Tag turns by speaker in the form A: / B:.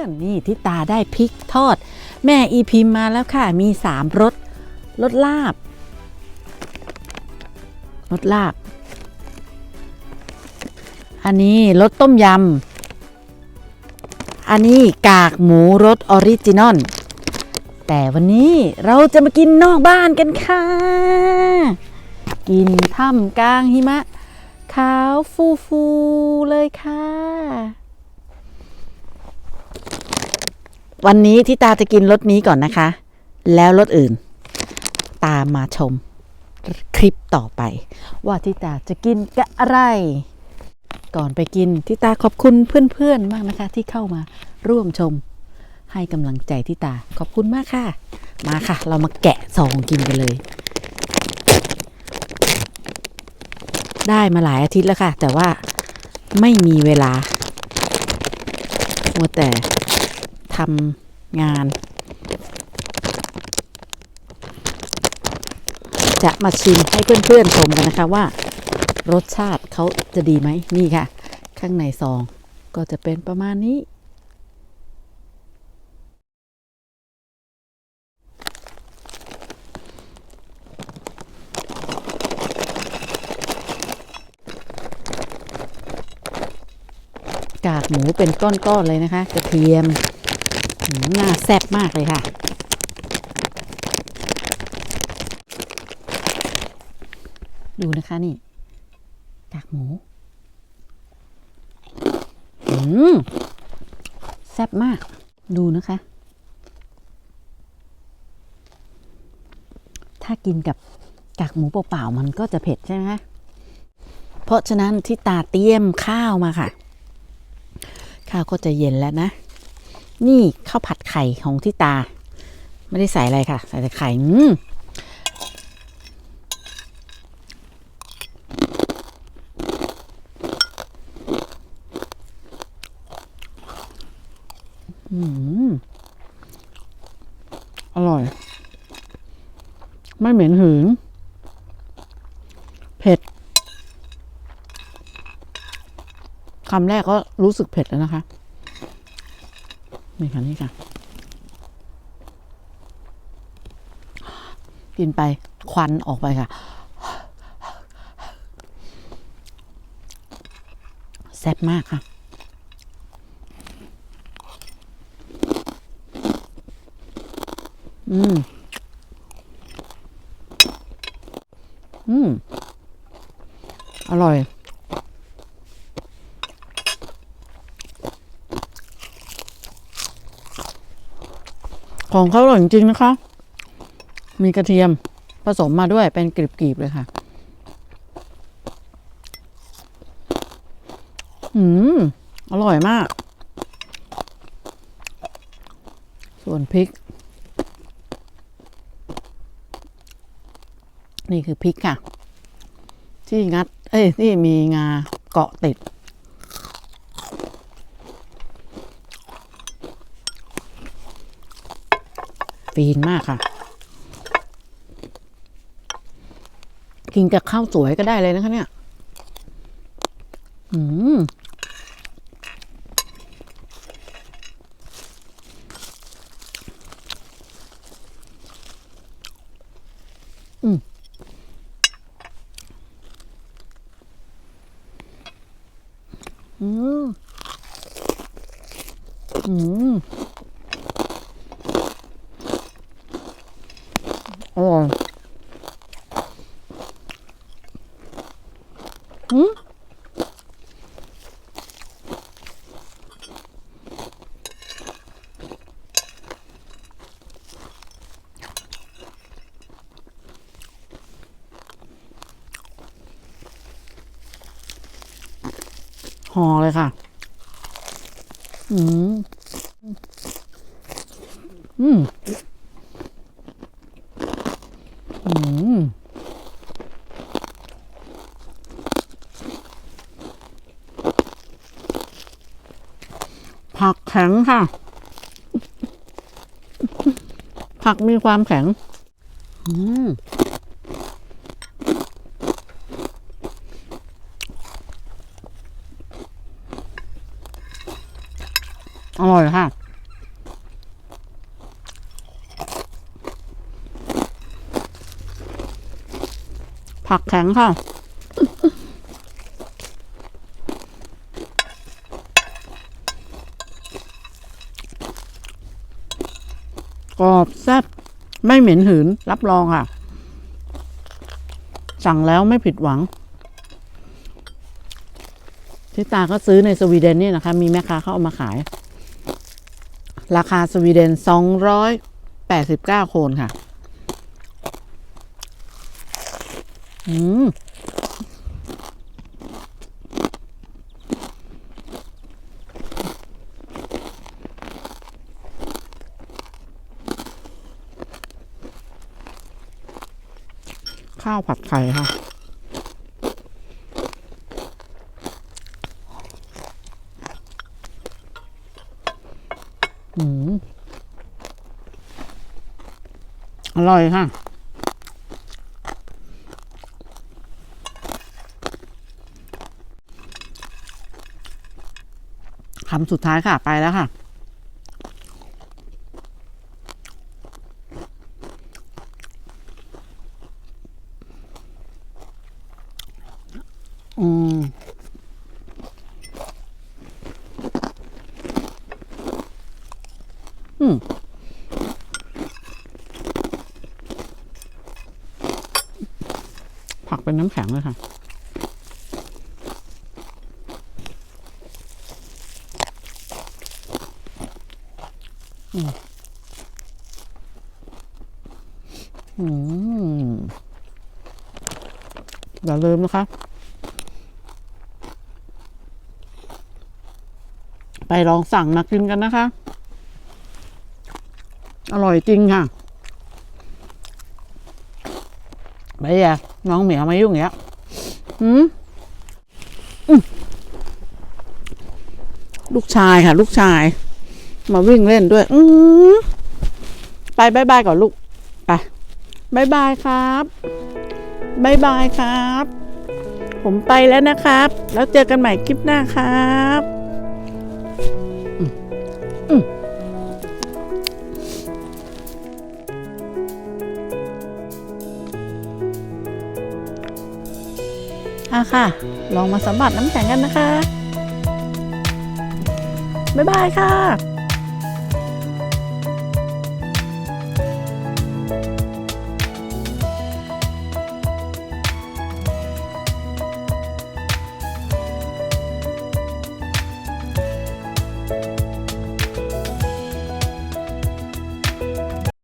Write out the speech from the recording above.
A: อนนี่ทิตาได้พริกทอด แม่อีพิมมาแล้วค่ะ มีสามรสรสลาบรสลาบ อันนี้รสต้มยำ อันนี้กากหมูรสออริจินอล แต่วันนี้เราจะมากินนอกบ้านกันค่ะ กินถ้ำกลางหิมะ ขาวฟูฟูๆเลยค่ะ วันนี้ที่ตาจะกินรสนี้ก่อนนะคะ แล้วรสอื่น ตามมาชมคลิปต่อไป ว่าที่ตาจะกินกะอะไร ก่อนไปกินที่ตาขอบคุณเพื่อนๆมากนะคะ ที่เข้ามาร่วมชม ให้กำลังใจที่ตาขอบคุณมากค่ะ มาค่ะ เรามาแกะซองกินกันเลย ได้มาหลายอาทิตย์แล้วค่ะ แต่ว่าไม่มีเวลามัวแต่ ทำงาน จะมาชิมให้เพื่อนๆชมกันนะคะว่า รสชาติเขาจะดีไหมนี่ค่ะ ข้างในซองก็จะเป็นประมาณนี้ กากหมูเป็นก้อนๆเลยนะคะ กระเทียม หน่าแซ่บมากเลยค่ะ ดูนะคะนี่กากหมู อืมแซ่บมาก ดูนะคะ ถ้ากินกับกากหมูเปล่าๆมันก็จะเผ็ดใช่ไหมคะเพราะฉะนั้นที่ตาเตรียมข้าวมาค่ะ ข้าวก็จะเย็นแล้วนะ นี่ข้าวผัดไข่ของที่ตา ไม่ได้ใส่อะไรค่ะ ใส่แต่ไข่อืมอืมอร่อย ไม่เหม็นหืน เผ็ดคำแรกก็รู้สึกเผ็ดแล้วนะคะ นี่ค่ะนี่ค่ะ กินไปควันออกไปค่ะ แซ่บมากค่ะอืม อืม อร่อย ของเขาอร่อยจริงๆนะคะ มีกระเทียมผสมมาด้วยเป็นกรีบๆเลยค่ะ อืม อร่อยมาก ส่วนพริก นี่คือพริกค่ะ ที่งัด เอ้ย ที่มีงาเกาะติด ฟีนมากค่ะ กินกับข้าวสวยก็ได้เลยนะคะ เนี่ย อืมอืมอืมอืม อร่อยอืมห่อเลยค่ะ อืม อืมอืม ผักแข็งค่ะ ผักมีความแข็ง อืมอร่อยค่ะ ผักแข็งค่ะ กรอบแซ่บไม่เหม็นหืน รับรองค่ะ สั่งแล้วไม่ผิดหวังที่ตาก็ซื้อในสวีเดนนี่นะคะ มีแม่ค้าเขาเอามาขาย ราคาสวีเดนสองร้อยแปดสิบเก้าโคนค่ะ อืมข้าวผัดไข่ค่ะอืมอร่อยค่ะ คำสุดท้ายค่ะไปแล้วค่ะ อืมอืมผักเป็นน้ำแข็งเลยค่ะ อย่าลืมนะคะ ไปลองสั่งมากินกันนะคะ อร่อยจริงค่ะไม่อยาน้องเหมียวมายุ่งอย่างเงี้ยหืมลูกชายค่ะ ลูกชาย มาวิ่งเล่นด้วย อืมไปบายบายก่อนลูก ไปบายบายครับบายบายครับ ผมไปแล้วนะครับ แล้วเจอกันใหม่คลิปหน้าครับอะค่ะ ลองมาสัมผัสน้ำแข็งกันนะคะ บ๊ายบายค่ะ